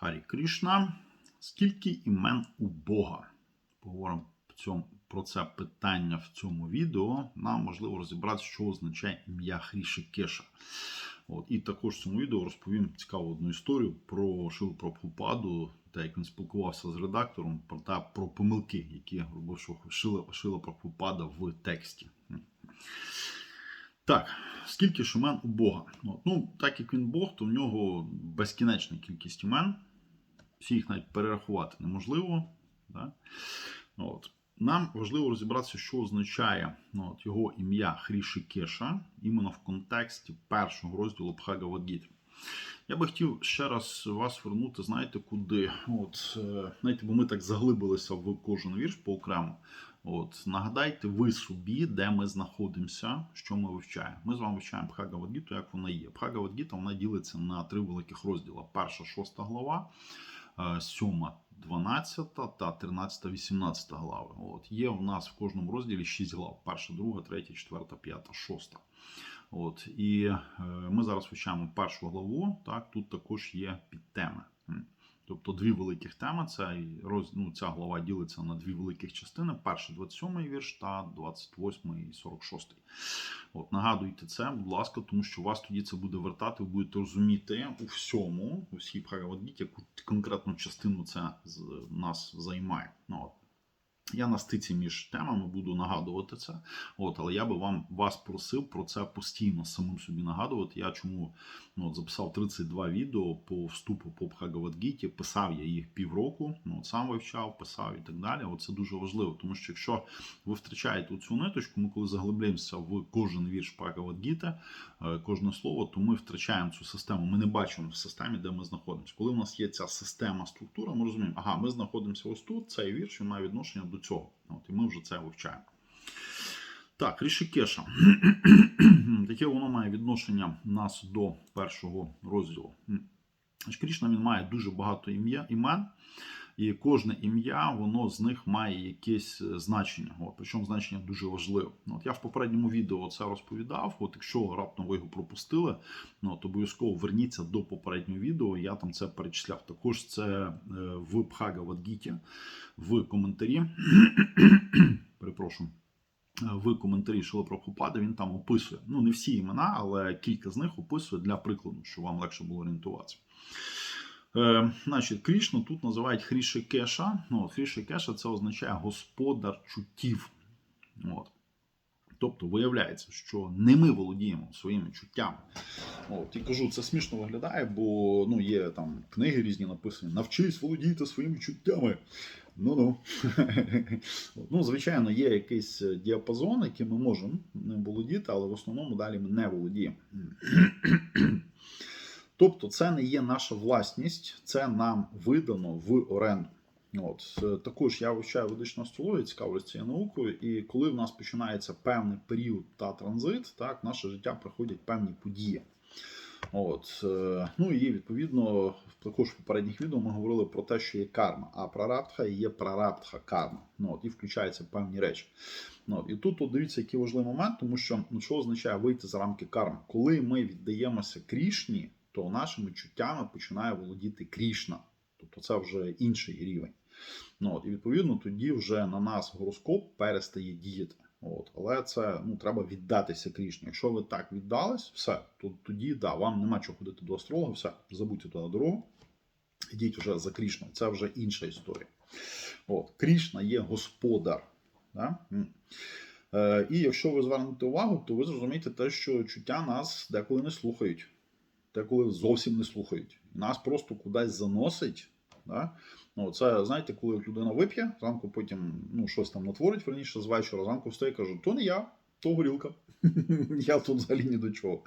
Харі Кришна. Скільки імен у Бога? Поговоримо про це питання в цьому відео. Нам можливо розібратися, що означає ім'я Хріші Кеша. От, і також в цьому відео розповім цікаву одну історію про Шилу Прабхупаду, те, як він спілкувався з редактором, про та про помилки, які робив Шила, Шила Прабхупада в тексті. Так, скільки ж імен у Бога? От, ну, так як він Бог, то в нього безкінечна кількість імен. Всі їх навіть перерахувати неможливо. Да? От. Нам важливо розібратися, що означає ну, от, його ім'я Хрішикеша, іменно в контексті першого розділу Бхагавадгіти. Я би хотів ще раз вас вернути, знаєте, куди? От, е, знаєте, бо ми так заглибилися в кожен вірш по окремо. От, нагадайте ви собі, де ми знаходимося, що ми вивчаємо. Ми з вами вивчаємо Бхагавадгіту, як вона є. Бхагавадгіта вона ділиться на три великих розділи: перша, шоста глава, е, сьома, 12 та 13, 18 глави. От є в нас в кожному розділі 6 глав: перша, друга, третя, четверта, п'ята, шоста. От і е, ми зараз вивчаємо першу главу. Так, тут також є підтеми. Тобто дві великих теми. Це роз, ну, ця глава ділиться на дві великих частини: перший 27 вірш та 28 і 46. От нагадуйте це, будь ласка, тому що вас тоді це буде вертати, ви будете розуміти у всьому, у всій Бхагавадгіті, яку конкретну частину це з нас займає. Ну, от. Я на стиці між темами буду нагадувати це. От, але я би вам вас просив про це постійно самим собі нагадувати. Я чому ну, от, записав 32 відео по вступу по Бхагавадгіті, писав я їх півроку, ну, от, сам вивчав, писав і так далі. От це дуже важливо, тому що якщо ви втрачаєте цю ниточку, ми коли заглибляємося в кожен вірш Бхагавадгіти, кожне слово, то ми втрачаємо цю систему. Ми не бачимо в системі, де ми знаходимося. Коли в нас є ця система, структура, ми розуміємо, ага, ми знаходимося ось тут, цей вірш має відношення до цього. От, І ми вже це вивчаємо. Так, Рішикеша. Таке воно має відношення нас до першого розділу. Крішна він має дуже багато ім'я, імен, і кожне ім'я, воно з них має якесь значення. От, Причому значення дуже важливе. От Я в попередньому відео це розповідав. От Якщо раптом ви його пропустили, ну, то обов'язково верніться до попереднього відео. Я там це перечисляв. Також це в Бхагавадгіті, в коментарі. Перепрошую. В коментарі Шила Прабхупади він там описує. Ну, не всі імена, але кілька з них описує для прикладу, щоб вам легше було орієнтуватися. Е, Значить, Крішну тут називають Хрішикеша. Ну, Хрішикеша це означає господар чуттів. От. Тобто виявляється, що не ми володіємо своїми чуттями. От, І кажу, це смішно виглядає, бо ну, є там книги різні написані: навчись володіти своїми чуттями. Ну-ну. ну, Звичайно, є якийсь діапазон, який ми можемо ним володіти, але в основному далі ми не володіємо. Тобто, це не є наша власність, це нам видано в оренду. От Також я вивчаю ведичну астрологію, цікавлюсь цією наукою, і коли в нас починається певний період та транзит, так, наше життя приходять певні події. От, Ну і відповідно, також в попередніх відео ми говорили про те, що є карма, а прарабдха є прарабдха карма. Ну, от, І включаються певні речі. Ну, І тут от, дивіться, який важливий момент, тому що ну, що означає вийти за рамки карми. Коли ми віддаємося крішні, то нашими чуттями починає володіти крішна. Тобто це вже інший рівень. Ну, от, І відповідно тоді вже на нас гороскоп перестає діяти. От, Але це ну, треба віддатися Крішні. Якщо ви так віддались, все, то тоді да, вам нема чого ходити до астролога, все, забудьте туди дорогу. Йдіть вже за Крішною. Це вже інша історія. От, Крішна є господар. Да? Е, І якщо ви звернете увагу, то ви зрозумієте те, що чуття нас деколи не слухають, деколи зовсім не слухають. Нас просто кудись заносить. Да? Ну, Це, знаєте, коли людина вип'є, зранку потім ну, щось там натворить, верніше з вечора, зранку встає і каже, то не я, то горілка. я тут взагалі ні до чого.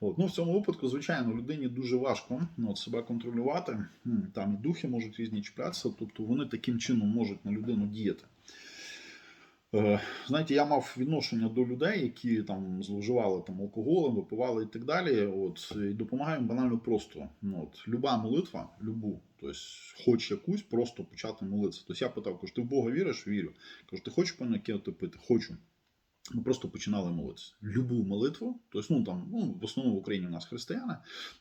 От. Ну, В цьому випадку, звичайно, людині дуже важко ну, от, себе контролювати. Там і духи можуть різні чіплятися, тобто вони таким чином можуть на людину діяти. Знаєте, я мав відношення до людей, які там зловживали там алкоголем, випивали і так далі. От і допомагаємо банально просто. Ну, от, Люба молитва, любу, тобто, хоч якусь, просто почати молитися. Тобто я питав, кажу, ти в Бога віриш? Вірю. Кажу, ти хочеш пане пити? Хочу. Ми просто починали молитися. Любу молитву, тобто, ну там, ну, в основному в Україні у нас християни.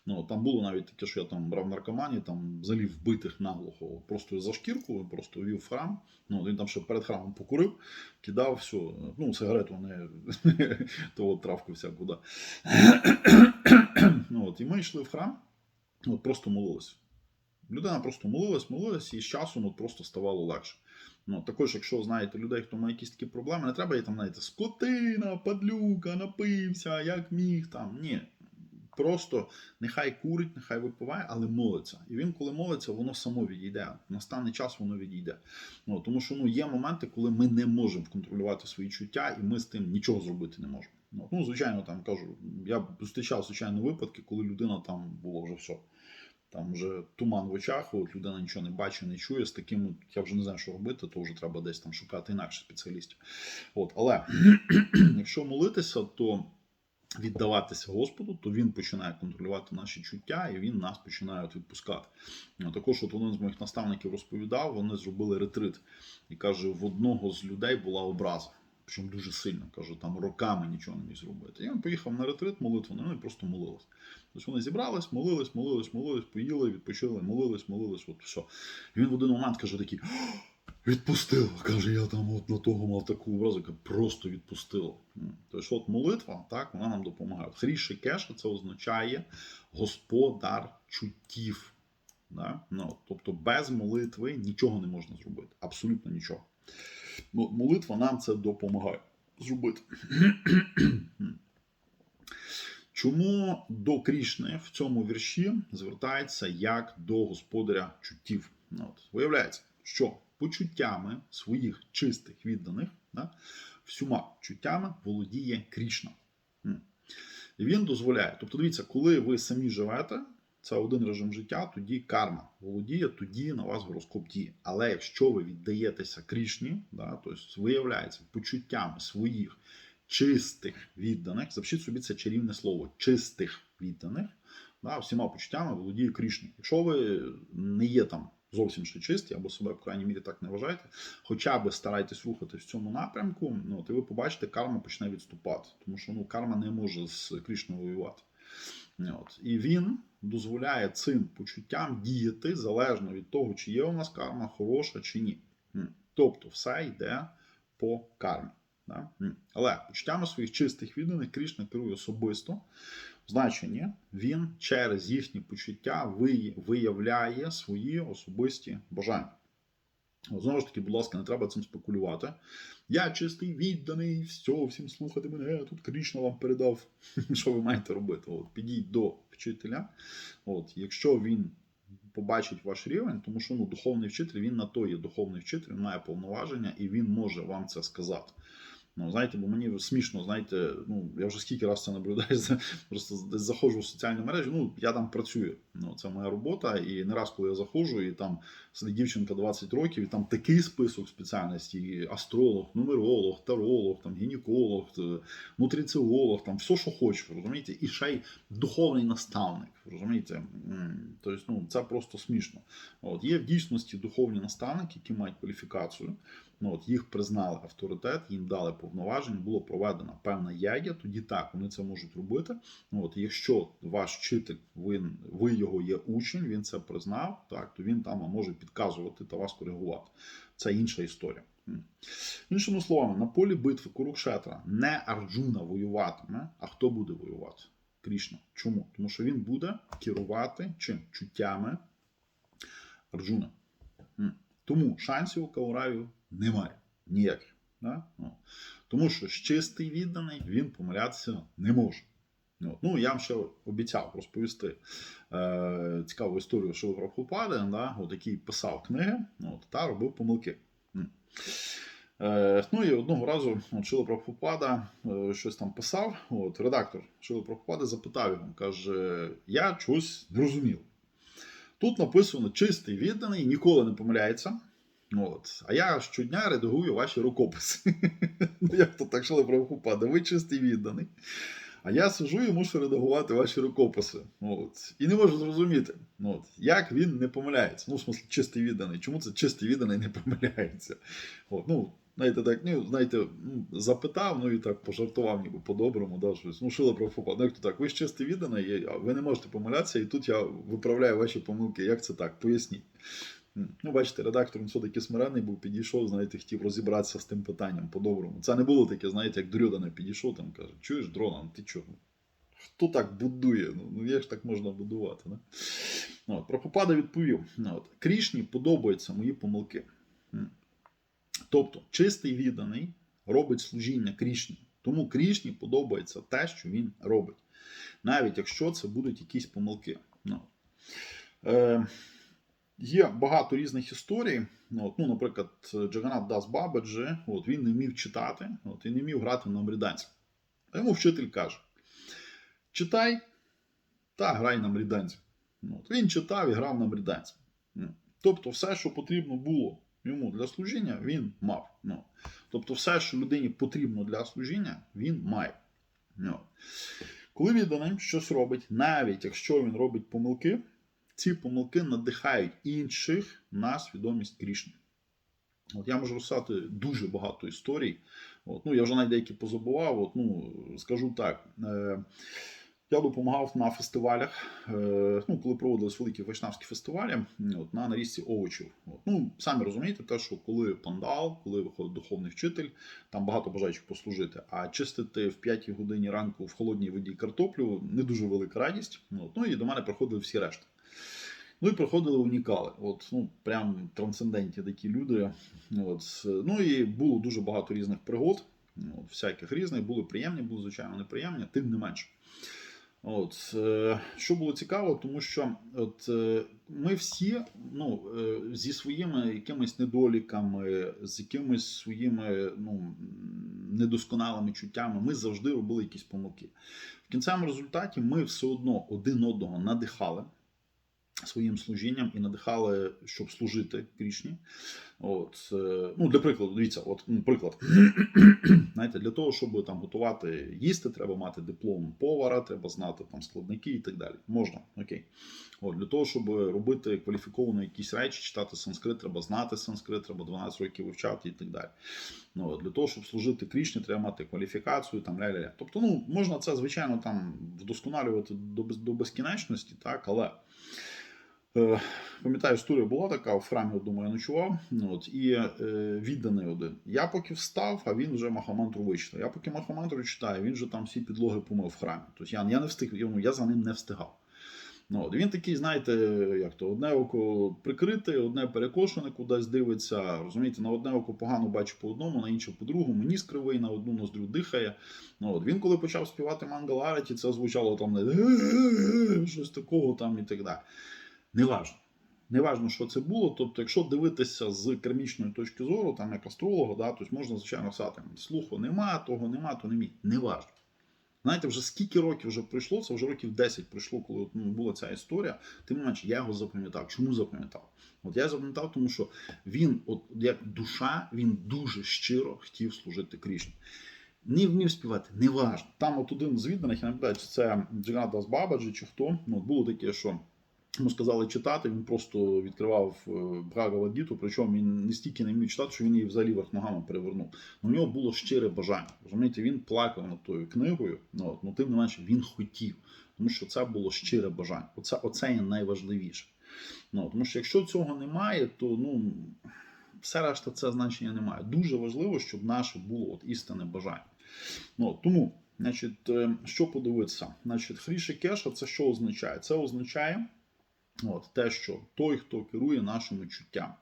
Ну там було навіть таке, що я там брав наркомані, там взагалі вбитих наглухо, просто за шкірку, просто вів в храм. Ну, він там ще перед храмом покурив, кидав все, ну, сигарету, не того травку всяку, да. ну, от, і ми йшли в храм, от, просто молилися. Людина просто молилась, молилась, і з часом от, просто ставало легше. Ну, також, якщо знаєте людей, хто має якісь такі проблеми, не треба їй там, знаєте, скотина, падлюка, напився, як міг там. Ні. Просто нехай курить, нехай випиває, але молиться. І він, коли молиться, воно само відійде. Настане час, воно відійде. Ну, тому що ну, є моменти, коли ми не можемо контролювати свої чуття, і ми з тим нічого зробити не можемо. Ну, ну звичайно, там кажу, я зустрічав звичайно випадки, коли людина там було вже все. Там вже туман в очах, от людина нічого не бачить, не чує. З таким я вже не знаю, що робити, то вже треба десь там шукати інакше спеціалістів. От, але якщо молитися, то віддаватися Господу, то він починає контролювати наші чуття, і він нас починає відпускати. Також от один з моїх наставників розповідав, вони зробили ретрит і каже: в одного з людей була образа. Причому дуже сильно каже, там роками нічого не міг зробити. І він поїхав на ретрит молитву, ну і просто молились. Тобто вони зібрались, молились, молились, молились, поїли, відпочили, молились, молились, от все. І він в один момент каже такий. Відпустило. Каже, я там от на того мав таку образу, яка просто відпустило. Тобто, от молитва, так, вона нам допомагає. Хріше кеша це означає господар чуттів. Да? Ну, тобто без молитви нічого не можна зробити. Абсолютно нічого. Молитва нам це допомагає зробити. Чому до Крішни в цьому вірші звертається як до господаря чуттів? Ну, от, Виявляється, що почуттями своїх чистих відданих, да, всіма чуттями володіє Крішна. Він дозволяє. Тобто, дивіться, коли ви самі живете, це один режим життя, тоді карма володіє, тоді на вас гороскоп діє. Але якщо ви віддаєтеся Крішні, да, тобто виявляється почуттями своїх чистих відданих, запишіть собі це чарівне слово чистих відданих, да, всіма почуттями володіє Крішні. Якщо ви не є там зовсім ще чисті, або себе в крайній мірі так не вважаєте, хоча б старайтесь рухатись в цьому напрямку, ну, то ви побачите, карма почне відступати. Тому що ну, карма не може з Крішною воювати. От. І він дозволяє цим почуттям діяти залежно від того, чи є у нас карма хороша чи ні. Тобто все йде по кармі. Да? Але почуттями своїх чистих відданих Крішна керує особисто. значення, він через їхні почуття виявляє свої особисті бажання. Знову ж таки, будь ласка, не треба цим спекулювати. Я чистий, відданий, все, всім слухати мене, тут Крішна вам передав, що ви маєте робити. От, Підіть до вчителя. От, Якщо він побачить ваш рівень, тому що ну, духовний вчитель, він на то є духовний вчитель, він має повноваження і він може вам це сказати. Ну, знаєте, бо мені смішно, знаєте, ну я вже скільки разів це наблюдаю, просто десь заходжу в соціальні мережі. Ну, я там працюю. Ну, це моя робота. І не раз, коли я заходжу, і там сидить дівчинка 20 років, і там такий список спеціальностей: астролог, нумеролог, таролог, там гінеколог, нутриціолог, там все, що хочеш, розумієте, і ще й духовний наставник. Розумієте? Тобто, ну, це просто смішно. От Є в дійсності духовні наставники, які мають кваліфікацію. Ну, от Їх признали авторитет, їм дали повноваження, було проведена певна ягія, тоді так вони це можуть робити. Ну, от Якщо ваш вчитель, ви, ви його є учень, він це признав, так, то він там може підказувати та вас коригувати. Це інша історія. Іншими словами, на полі битви Курукшетра не Арджуна воюватиме, а хто буде воювати? Крішна. Чому? Тому що він буде керувати чим? Чуттями Арджуна. Тому шансів у Кауравів немає. Ніяких. Да? Ну. Тому що чистий відданий він помилятися не може. Ну, я вам ще обіцяв розповісти е, цікаву історію Шили Прабхупади, да, от, який писав книги от, та робив помилки. Е, ну і одного разу от, Шила Прабхупада е, щось там писав. От, Редактор Шили Прабхупади запитав його, каже: Я щось не розумів. Тут написано чистий відданий, ніколи не помиляється. От. А я щодня редагую ваші рукописи. Ну, як то так Шила Прабхупада, ви чистий відданий. А я сижу і мушу редагувати ваші рукописи. От. І не можу зрозуміти, Ну, от, як він не помиляється? Ну, в смысле, чистий відданий. Чому це чистий відданий не помиляється? От, ну, знаєте, так, ну, знаєте, ну, запитав, ну і так пожартував, ніби по-доброму, да, щось. Ну, шило про Ну, як то так, ви ж чистий відданий, ви не можете помилятися, і тут я виправляю ваші помилки. Як це так? Поясніть. Ну, бачите, редактор все-таки смиренний був, підійшов, знаєте, хотів розібратися з тим питанням по-доброму. Це не було таке, знаєте, як Дрюдана підійшов, там каже, чуєш, дрона, ну ти чого? Хто так будує? Ну, ну як ж так можна будувати? Не? От, Прабхупада відповів: от, Крішні подобаються мої помилки. Тобто, чистий відданий робить служіння Крішні. Тому Крішні подобається те, що він робить. Навіть якщо це будуть якісь помилки. Ну, е, Є багато різних історій. От, ну, наприклад, Джаганат Дас Бабаджи, от, він не вмів читати от, і не вмів грати на мріданці. А йому вчитель каже: читай та грай на мріданці. От, він читав і грав на мріданці. Тобто, все, що потрібно було йому для служіння, він мав. Тобто, все, що людині потрібно для служіння, він має. Коли відданий щось робить, навіть якщо він робить помилки, ці помилки надихають інших на свідомість Крішни. От я можу розказати дуже багато історій. От, ну, я вже навіть деякі позабував. От, ну, скажу так. Е, я допомагав на фестивалях, е, ну, коли проводились великі вайшнавські фестивалі, от, на нарізці овочів. От, ну, самі розумієте, те, що коли пандал, коли виходить духовний вчитель, там багато бажаючих послужити. А чистити в 5 годині ранку в холодній воді картоплю не дуже велика радість. От, ну і до мене приходили всі решта. Ну і приходили унікали. От, ну, прям трансцендентні такі люди. От. Ну і було дуже багато різних пригод, от, всяких різних, були приємні, були, звичайно, неприємні, тим не менше. От, е, Що було цікаво, тому що от, е, ми всі ну, е, зі своїми якимись недоліками, з якимись своїми ну, недосконалими чуттями, ми завжди робили якісь помилки. В кінцевому результаті ми все одно один одного надихали своїм служінням і надихали, щоб служити Крішні. От, е, ну, Для прикладу, дивіться, от, приклад. Знаєте, Для того, щоб там готувати їсти, треба мати диплом повара, треба знати там складники і так далі. Можна, окей. От, Для того, щоб робити кваліфіковано якісь речі, читати санскрит, треба знати санскрит, треба 12 років вивчати і так далі. Ну, Для того, щоб служити Крішні, треба мати кваліфікацію, там ля-ля-ля. Тобто, ну, можна це, звичайно, там вдосконалювати до, до безкінечності, так, але. Е, Пам'ятаю, історія була така, в храмі одному я ночував, ну, от, і е, відданий один. Я поки встав, а він вже Махамантру вичитав. Я поки Махамантру читаю, він вже там всі підлоги помив в храмі. Тобто я, я не встиг, я, за ним не встигав. Ну, от, він такий, знаєте, як то, одне око прикрите, одне перекошене, кудись дивиться. Розумієте, на одне око погано бачу по одному, на інше по другому, ніс кривий, на одну ноздрю дихає. Ну, от, він коли почав співати Мангалараті, це звучало там щось такого там і так далі. Неважно. Неважно, що це було. Тобто, якщо дивитися з кермічної точки зору, там як астролога, да, то можна, звичайно, сказати, слуху нема, того нема, то не мій. Неважно. Знаєте, вже скільки років вже пройшло, це вже років 10 пройшло, коли ну, була ця історія. Тим не менше, я його запам'ятав. Чому запам'ятав? От я запам'ятав, тому що він, от як душа, він дуже щиро хотів служити Крішні. Не вмів співати, неважно. Там от один з відданих, я не пам'ятаю, чи це Джиганат Дас Бабаджі, чи хто. Ну, було таке, що йому сказали читати, він просто відкривав Бхагавадгіту, причому він не стільки не вмів читати, що він її взагалі верх ногами перевернув. У нього було щире бажання. Розумієте, він плакав над тою книгою, ну, ну тим не менше він хотів, тому що це було щире бажання. Оце, оце є найважливіше. Ну, тому що якщо цього немає, то ну, все решта це значення немає. Дуже важливо, щоб наше було от істинне бажання. Ну, тому, значить, е, що подивитися? Значить, Хріші Кеша це що означає? Це означає. От, те, що той, хто керує нашими чуттями.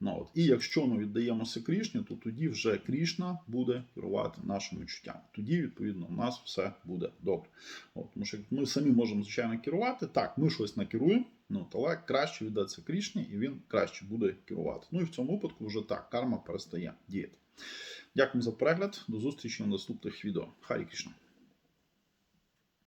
Ну, от. І якщо ми віддаємося Крішні, то тоді вже Крішна буде керувати нашими чуттями. Тоді, відповідно, у нас все буде добре. От, тому що ми самі можемо, звичайно, керувати. Так, ми щось накеруємо, ну, але краще віддатися Крішні, і він краще буде керувати. Ну і в цьому випадку вже так, карма перестає діяти. Дякую за перегляд. До зустрічі на наступних відео. Харі Крішна.